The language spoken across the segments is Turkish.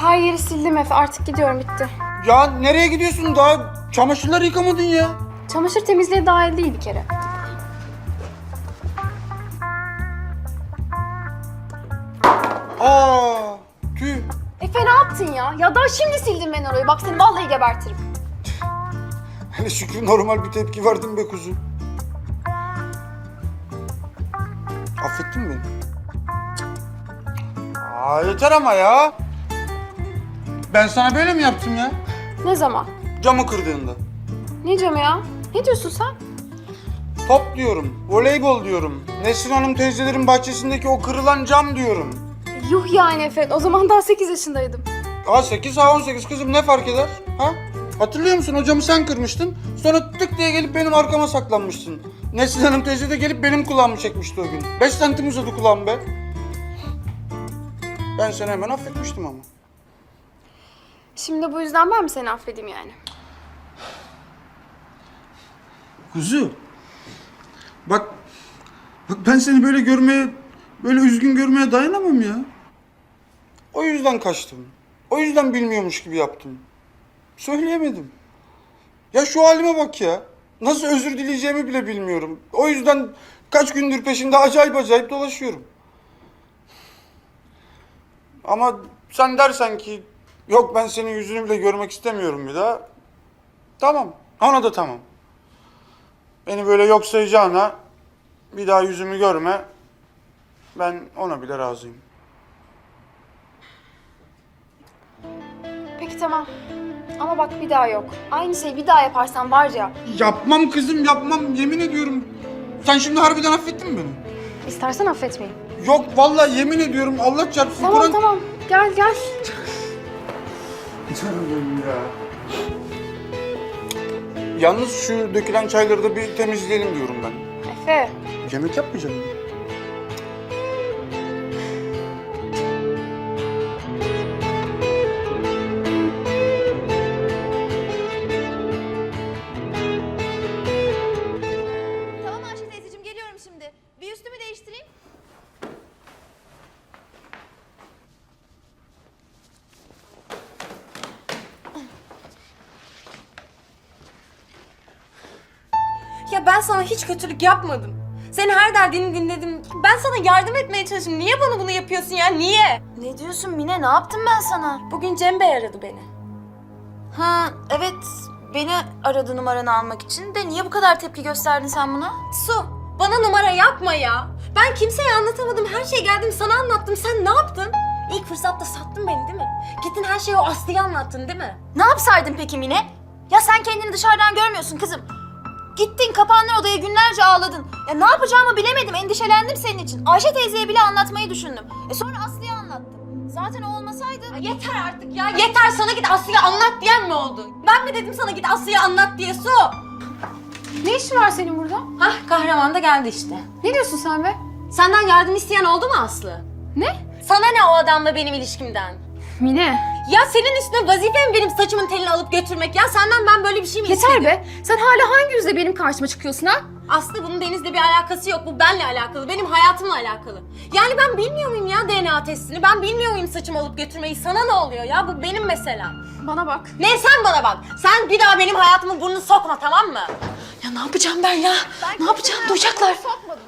Her yeri sildim Efe. Artık gidiyorum bitti. Ya nereye gidiyorsun daha? Çamaşırları yıkamadın ya. Çamaşır temizliği dahil değil bir kere. Aa, tüh. Efe ne yaptın ya? Ya daha şimdi sildim ben orayı. Bak seni vallahi gebertirim. Hele şükür normal bir tepki verdin be kuzu. Affettin mi beni? Aa, yeter ama ya. Ben sana böyle mi yaptım ya? Ne zaman? Camı kırdığında. Ne camı ya? Ne diyorsun sen? Top diyorum, voleybol diyorum. Nesrin Hanım teyzelerin bahçesindeki o kırılan cam diyorum. Yuh yani Efe. O zaman daha 8 yaşındaydım. A8, A18 kızım ne fark eder? Ha? Hatırlıyor musun o camı sen kırmıştın. Sonra tık diye gelip benim arkama saklanmıştın. Nesrin Hanım teyze de gelip benim kulağımı çekmişti o gün. 5 santim uzadı kulağım be. Ben seni hemen affetmiştim ama. Şimdi bu yüzden ben mi seni affedeyim yani? Kuzu. Bak. Bak ben seni böyle görmeye, böyle üzgün görmeye dayanamam ya. O yüzden kaçtım. O yüzden bilmiyormuş gibi yaptım. Söyleyemedim. Ya şu halime bak ya. Nasıl özür dileyeceğimi bile bilmiyorum. O yüzden kaç gündür peşinde acayip acayip dolaşıyorum. Ama sen dersen ki yok ben senin yüzünü bile görmek istemiyorum bir daha. Tamam. Ona da tamam. Beni böyle yok sayacağına bir daha yüzümü görme. Ben ona bile razıyım. Peki tamam. Ama bak bir daha yok. Aynı şeyi bir daha yaparsan var ya. Yapmam kızım yapmam yemin ediyorum. Sen şimdi harbiden affettin mi beni? İstersen affetmeyeyim. Yok vallahi yemin ediyorum Allah çarpsın Tamam Kur'an- tamam. Gel gel. Canım benim ya. Yalnız şu dökülen çayları da bir temizleyelim diyorum ben. Efe. Yemek yapmayacağım. Ben sana hiç kötülük yapmadım. Senin her derdini dinledim. Ben sana yardım etmeye çalıştım. Niye bana bunu yapıyorsun ya? Niye? Ne diyorsun Mine? Ne yaptım ben sana? Bugün Cem Bey aradı beni. Ha evet beni aradı numaranı almak için de niye bu kadar tepki gösterdin sen buna? Su, bana numara yapma ya. Ben kimseye anlatamadım. Her şey geldim sana anlattım. Sen ne yaptın? İlk fırsatta sattın beni değil mi? Gittin her şeyi o Aslı'ya anlattın değil mi? Ne yapsaydın peki Mine? Ya sen kendini dışarıdan görmüyorsun kızım. Gittin kapandın odaya günlerce ağladın. Ya ne yapacağımı bilemedim endişelendim senin için. Ayşe teyzeye bile anlatmayı düşündüm. E sonra Aslı'ya anlattım. Zaten o olmasaydı... Ya yeter artık ya. Yeter sana git Aslı'ya anlat diyen mi oldu? Ben mi dedim sana git Aslı'ya anlat diye Su? Ne işin var senin burada? Hah kahraman da geldi işte. Ne diyorsun sen be? Senden yardım isteyen oldu mu Aslı? Ne? Sana ne o adamla benim ilişkimden? Mine. Ya senin üstüne vazife mi benim saçımın telini alıp götürmek ya? Senden ben böyle bir şey mi Yeter istedim? be. Sen hala hangi yüzle benim karşıma çıkıyorsun ha? Aslı bunun Deniz'le bir alakası yok. Bu benle alakalı. Benim hayatımla alakalı. Yani ben bilmiyor muyum ya DNA testini? Ben bilmiyor muyum saçımı alıp götürmeyi? Sana ne oluyor ya? Bu benim meselem. Bana bak. Ne sen bana bak. Sen bir daha benim hayatımın burnunu sokma tamam mı? Ya ne yapacağım ben ya? ne yapacağım? Duyacaklar. Sokmadım.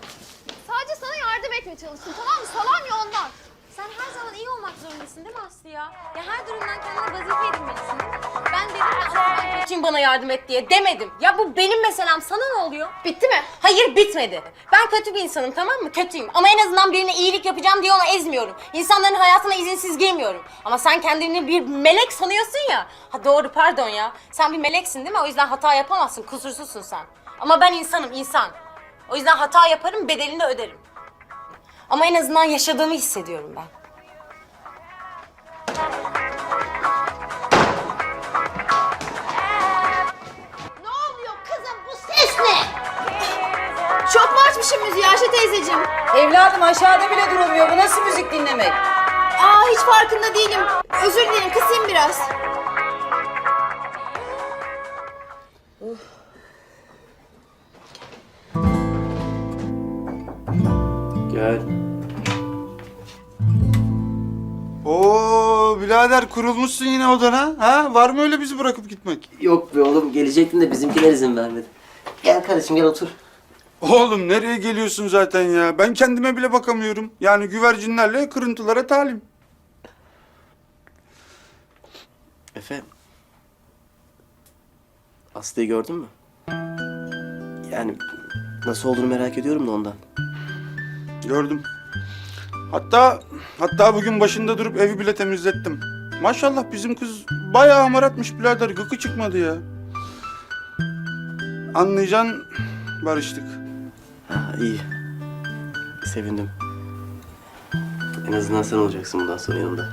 Sadece sana yardım etmeye çalıştım tamam mı? Salam ya ondan. Sen her zaman iyi olmak zorundasın değil mi Aslı ya? Ya her durumdan kendine vazife edinmelisin değil mi? Ben dedim ya Aslı'dan kaçayım bana yardım et diye demedim. Ya bu benim meselem sana ne oluyor? Bitti mi? Hayır bitmedi. Ben kötü bir insanım tamam mı? Kötüyüm. Ama en azından birine iyilik yapacağım diye onu ezmiyorum. İnsanların hayatına izinsiz girmiyorum. Ama sen kendini bir melek sanıyorsun ya. Ha doğru pardon ya. Sen bir meleksin değil mi? O yüzden hata yapamazsın. Kusursuzsun sen. Ama ben insanım insan. O yüzden hata yaparım bedelini öderim. Ama en azından yaşadığımı hissediyorum ben. Çok mu açmışım müziği Ayşe teyzeciğim? Evladım aşağıda bile durulmuyor. Bu nasıl müzik dinlemek? Aa hiç farkında değilim. Özür dilerim kısayım biraz. Gel. Oo Oo birader kurulmuşsun yine odana. Ha? Var mı öyle bizi bırakıp gitmek? Yok be oğlum gelecektim de bizimkiler izin vermedi. Gel kardeşim gel otur. Oğlum nereye geliyorsun zaten ya? Ben kendime bile bakamıyorum. Yani güvercinlerle kırıntılara talim. Efe. Aslı'yı gördün mü? Yani nasıl olduğunu merak ediyorum da ondan. Gördüm. Hatta hatta bugün başında durup evi bile temizlettim. Maşallah bizim kız bayağı hamaratmış birader. Gıkı çıkmadı ya. Anlayacaksın barıştık. Ha iyi. Sevindim. En azından sen olacaksın bundan sonra yanımda.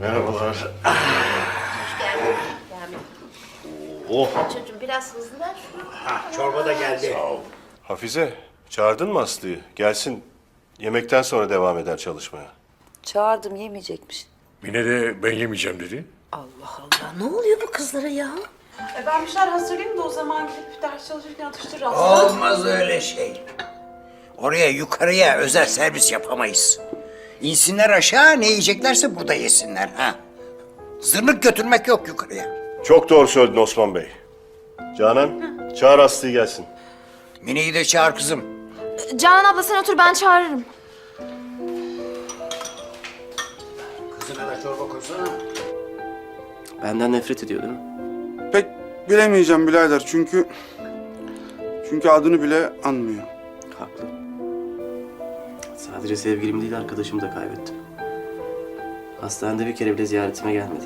Merhabalar. Oh. Çocuğum biraz hızlı ver. Çorba da geldi. Sağ ol. Hafize, çağırdın mı Aslı'yı? Gelsin. Yemekten sonra devam eder çalışmaya. Çağırdım yemeyecekmiş. Mine de ben yemeyeceğim dedi. Allah Allah ne oluyor bu kızlara ya? E ben bir şeyler hazırlayayım da o zaman gidip ders çalışırken atıştırırız. Olmaz öyle şey. Oraya yukarıya özel servis yapamayız. İnsinler aşağı ne yiyeceklerse burada yesinler ha. Zırnık götürmek yok yukarıya. Çok doğru söyledin Osman Bey. Canan, çağır Aslı'yı gelsin. Mine'yi de çağır kızım. Canan abla sen otur ben çağırırım. Kızına da çorba koysana. Benden nefret ediyor değil mi? Pek bilemeyeceğim birader çünkü çünkü adını bile anmıyor. Haklı. Sadece sevgilim değil arkadaşımı da kaybettim. Hastanede bir kere bile ziyaretime gelmedi.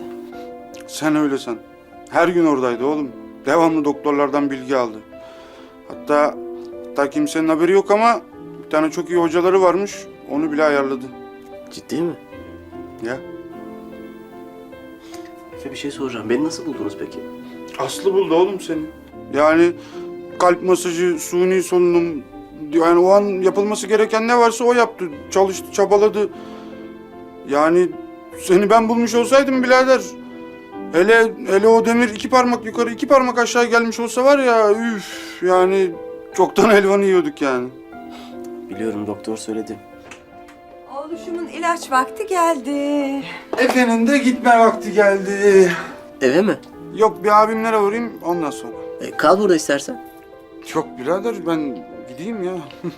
Sen öyle sen. Her gün oradaydı oğlum. Devamlı doktorlardan bilgi aldı. Hatta hatta kimsenin haberi yok ama bir tane çok iyi hocaları varmış. Onu bile ayarladı. Ciddi mi? Ya. Efe bir şey soracağım. Beni nasıl buldunuz peki? Aslı buldu oğlum seni. Yani kalp masajı, suni solunum yani o an yapılması gereken ne varsa o yaptı. Çalıştı, çabaladı. Yani seni ben bulmuş olsaydım birader. Hele hele o demir iki parmak yukarı iki parmak aşağı gelmiş olsa var ya üf yani çoktan helvanı yiyorduk yani. Biliyorum doktor söyledi. Oğluşumun ilaç vakti geldi. Efe'nin de gitme vakti geldi. Eve mi? Yok bir abimlere uğrayayım ondan sonra. E, kal burada istersen. Çok birader ben gideyim ya.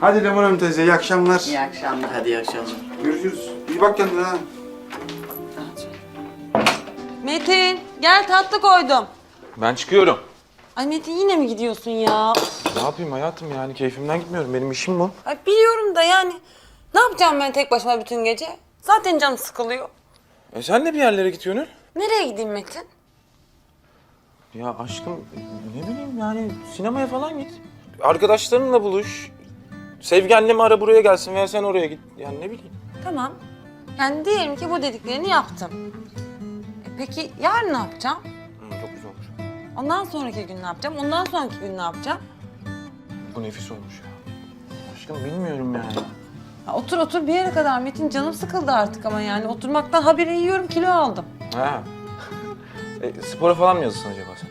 Hadi Leman Hanım teyze iyi akşamlar. İyi akşamlar. Hadi iyi akşamlar. Görüşürüz. İyi bak kendine ha. Metin gel tatlı koydum. Ben çıkıyorum. Ay Metin yine mi gidiyorsun ya? Ne yapayım hayatım yani keyfimden gitmiyorum. Benim işim bu. Ay biliyorum da yani ne yapacağım ben tek başıma bütün gece? Zaten canım sıkılıyor. E sen de bir yerlere git Gönül. Nereye gideyim Metin? Ya aşkım ne bileyim yani sinemaya falan git. Arkadaşlarınla buluş. Sevgi annemi ara buraya gelsin veya sen oraya git. Yani ne bileyim. Tamam. Yani diyelim ki bu dediklerini yaptım. E peki yarın ne yapacağım? Hı, çok güzel olmuş. Ondan sonraki gün ne yapacağım? Ondan sonraki gün ne yapacağım? Bu nefis olmuş ya. Aşkım bilmiyorum yani. Ya otur otur bir yere kadar Metin canım sıkıldı artık ama yani oturmaktan habire yiyorum kilo aldım. Ha. e, spora falan mı yazılsın acaba sen?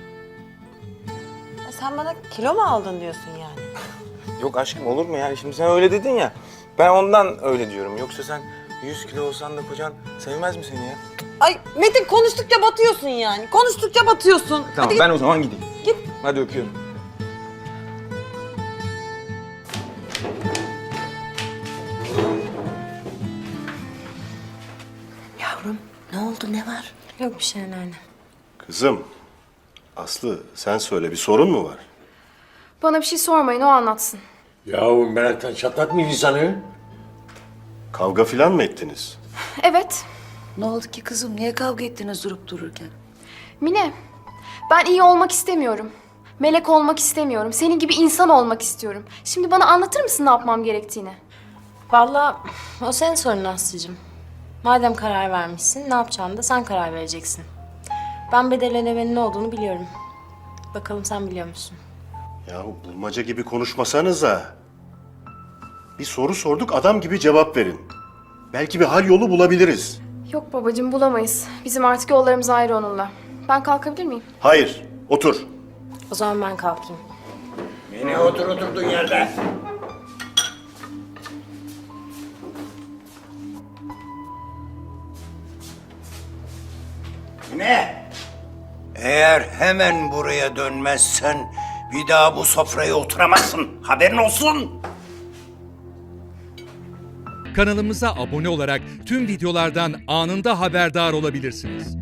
Ya sen bana kilo mu aldın diyorsun yani? Yok aşkım olur mu yani şimdi sen öyle dedin ya. Ben ondan öyle diyorum. Yoksa sen 100 kilo olsan da kocan sevmez mi seni ya? Ay Metin konuştukça batıyorsun yani. Konuştukça batıyorsun. Tamam Hadi git. ben o zaman gideyim. Git. Hadi öpüyorum. Oldu ne var? Yok bir şey anneanne. Kızım, Aslı sen söyle bir sorun mu var? Bana bir şey sormayın o anlatsın. Yahu meraktan çatlatmayın insanı. Kavga filan mı ettiniz? Evet Ne oldu ki kızım niye kavga ettiniz durup dururken? Mine ben iyi olmak istemiyorum. Melek olmak istemiyorum. Senin gibi insan olmak istiyorum. Şimdi bana anlatır mısın ne yapmam gerektiğini? Vallahi o senin sorunun Aslı'cığım. Madem karar vermişsin, ne yapacağını da sen karar vereceksin. Ben bedel ödemenin ne olduğunu biliyorum. Bakalım sen biliyor musun? Yahu bulmaca gibi konuşmasanıza. Bir soru sorduk adam gibi cevap verin. Belki bir hal yolu bulabiliriz. Yok babacığım bulamayız. Bizim artık yollarımız ayrı onunla. Ben kalkabilir miyim? Hayır, otur. O zaman ben kalkayım. Mine otur oturduğun yerde. Ne? Eğer hemen buraya dönmezsen bir daha bu sofraya oturamazsın. Haberin olsun. Kanalımıza abone olarak tüm videolardan anında haberdar olabilirsiniz.